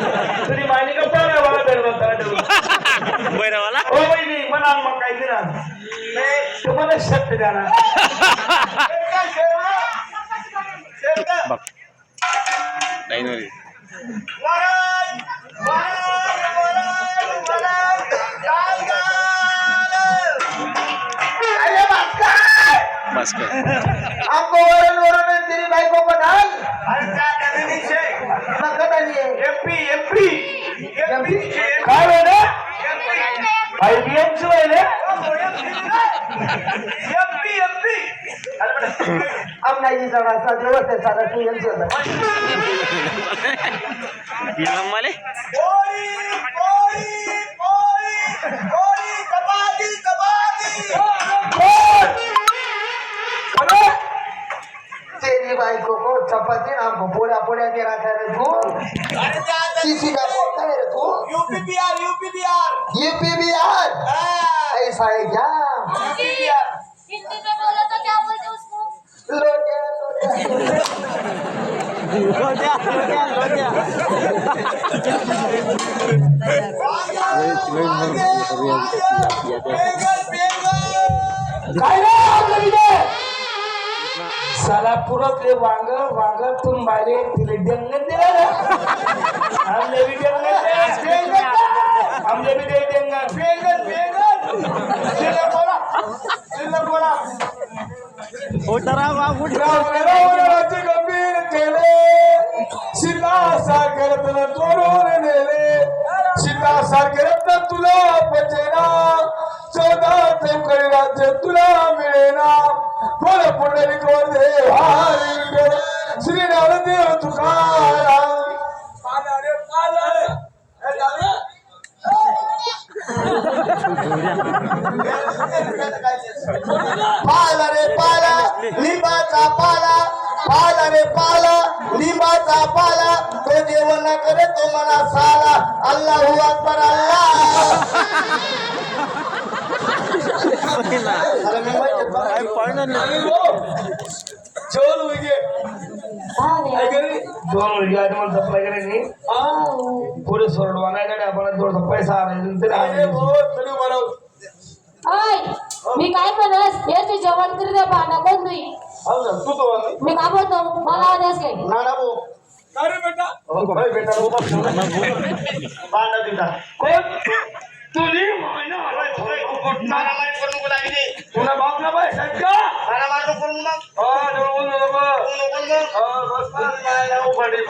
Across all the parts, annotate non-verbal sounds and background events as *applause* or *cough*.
तुझी मायनी का पाहिजे मला बेडबा बैरावाला हो वहिनी म्हणा मग काय दिला. नाही तुम्हाला शक्त द्या ना बघ. डायनोरी अरे भास्कर बस कर आपको वरण वरण तेरी बायको को डाल नकद आली एमपी एमपी एमपी काय वेळे आयबीएमची वेळे एमपी एमपी अब नाही जाणार साजरे होते साधा तू एमची होता हिला मला? तेरी बायको को चपाती हमको पोड़ा पोड़ा के रखा रे तू किसी का बोलता है रे तू UP Bihar UP Bihar U P Bihar हाँ, ऐसा है क्या? यूपी बिहार हिंदी में बोलो तो क्या बोलते उसको लोटे लोटे काय रे आपलं इथे? साला पुरतले वांग वांग तुम बारे तिले डेंगन दिला हमले भी डेंगन दे डेंगन दे. डेंगन बेंगन बेंगन तिले बोला. तिले बोला. रावणाचे गंभीर केले. सीता सारखे रत्न चोरून नेले. सीता सारखे रत्न तुला पचेना चौदा चौकडी राज्य तुला मिळेना. बोल पुंडलिक वरदे हरी विठ्ठल श्री नामदेव तुकाराम अरे पाल हे झालं? पाला रे पाला लिंबाचा पाला पाला रे पाला लिंबाचा पाला तो जेवण न करे तो मला साला अल्लाहू अकबर अल्लाह चोल मुलगे दोन मुलगे सप्लाय करायची पुढे नाही. आपण थोडासा पैसा आणायचा मी काय म्हणस? याचे जेवण करी दे भांडा कोण तुई हो. ना, तू तो. मी काय बोलतो? मला आदेश काय नाना भाऊ अरे बेटा भाई बेटा वो बस पांडा दिला कोण तुली मायना आलाय तुला बाप ना बाय सच्चा हा जवळ बोल ना बाबा हा बस मायना उभाडी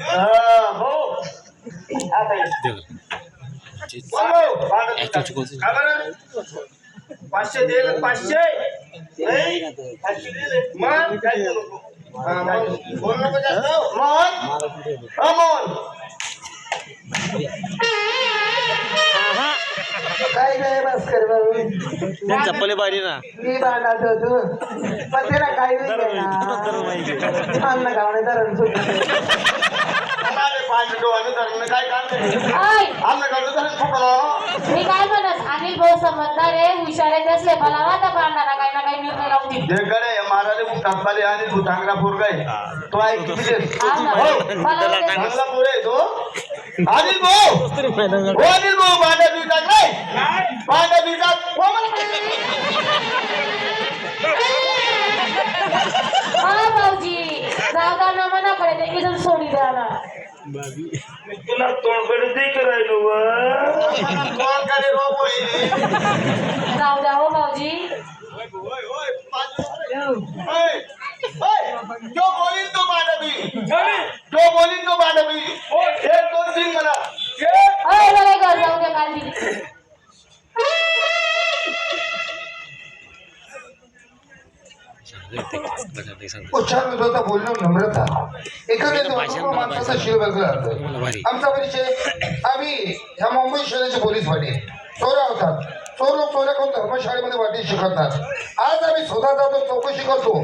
हा हो. आता दिला. का? पाचशे दे ना, पाचशे. नाही? पाचशे दे रे. मग? काय नको. हा, नको. मोहन हा मोहन काय नाही बस कर बाबू चप्पले बारी ना. मी भांडत होतो. पण त्याला केलं. अन्न खावणे धरण काय काम नाही ओय. अन्न खावणे धरण फुकलं मी काय अनिल भाऊ समजदार आहे. हुशार आहे असले मला वाटा भांडारा काही ना काही निर्णय लावून दे. जे कडे महाराज भूतांबाले आणि भूतांगला पोरगा आहे. तो आहे किती दिवस? हा ना. हो. मला वाटलं- चांगला पोर आहे तो. अनिल भाऊ! हो अनिल भाऊ नाही. भाऊजी. जाऊ द्या ना मना एकदम सोडी द्या ना. तुला तोंडकडे तोंडकडे रोप जाऊ द्या हो भाऊजी. उच्चार विरोधा बोलणं नम्रता. एखाद्या माणसाचा शिर. आमचा परिचय आम्ही ह्या मुंबई शहराचे पोलीस वाटे चोऱ्या होतात. चोर लोक चोऱ्या करून धर्मशाळेमध्ये वाटी शिकवतात. आज आम्ही स्वतः जातो चौकशी करतो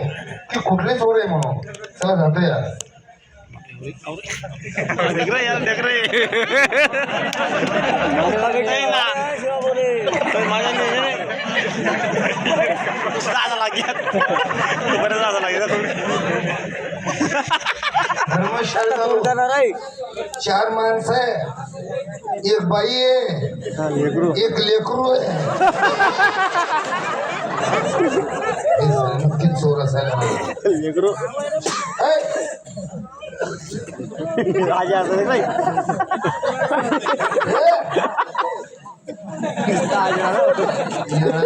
की कुठले चोर आहे म्हणून. चला जातो या देख रहे यार देख रहे नाही ना तो माझ्या नाही रे. जायला लागेल बरं जायला लागेल धर्मशाळेत आलो. जाणार आहे चार माणसं आहे एक बाई आहे हा, लेकरू एक लेकरू आहे हे नक्कीच चोर असायला पाहिजे. लेकरू ऐ, राजा असं नाही हे, राजा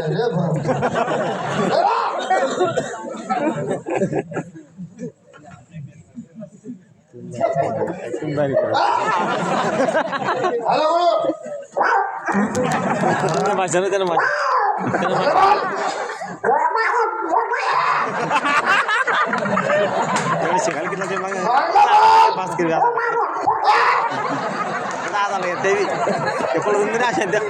अरे बाप. आला बोलो. पास केली आला ते पडून नाही अशा त्या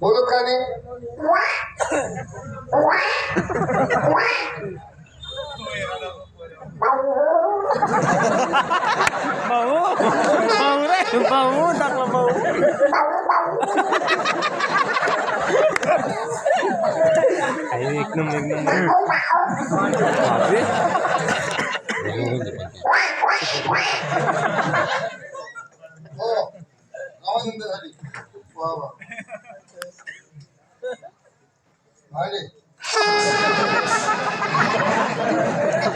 बोलत का नाही *laughs* भाऊ भाऊ रे भाऊ टाकला भाऊ काही एक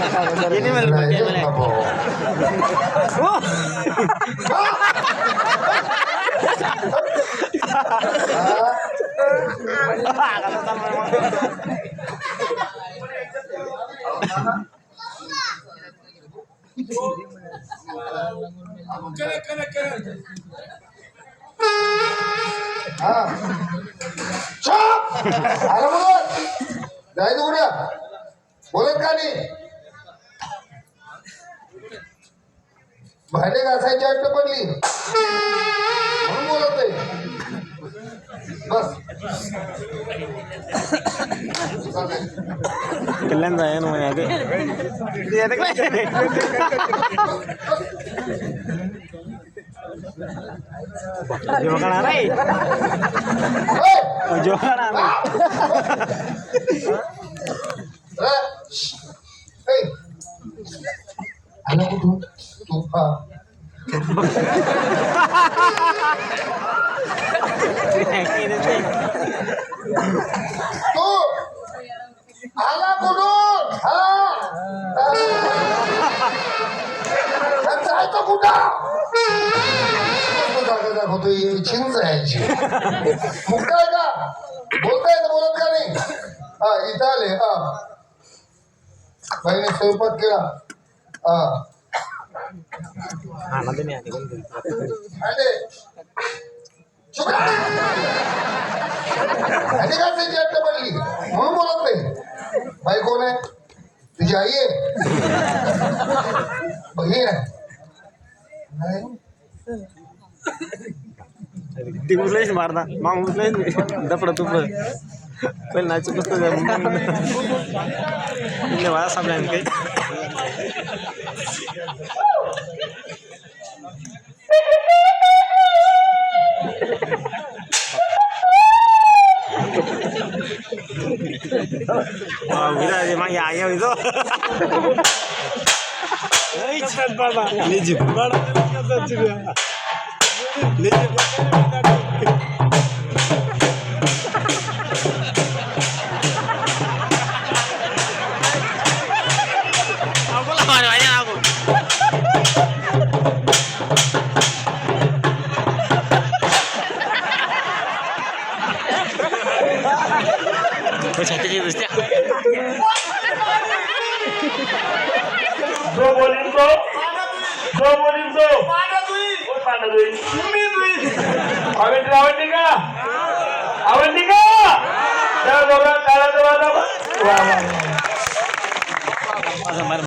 ऐ, बापरे अरे का हा किती वेळ नाही रे बोलते बाबा. हा चुप! आला बोलत जायचं कुठं बोलत भांडे घासायची अट्ट पडली. म्हणून बोलत बस. कल्याण जाय ना *laughs* जोकाणार आहे ओय! जोकाणार रे! ऐ! आला कुठून तू हा तू आला कुठून जायचं कुठं दाखवतो चिंच यायची का बोलताय ना बोलत का नाही हा इथं आले हा बाईने स्वयंपाक केला हा *laughs* आणि का त्याची अट्ट पडली म्हणून बोलत नाही बाई कोण आहे तुझी आई आहे आहे नाही ती उचलायच. मारता मग उचलायच दपडा तुप पहिले नाची पुस्तक वाया सापडा काही. *laughs* যে মা আগে হইতো নিজে Pues ya te digo, hostia. जो बोलीन तो. जो बोलीन तो. कोण पाण्यात होईल? आवडली आवडली का? आवडली का? त्या दोघा काळा दरवाजा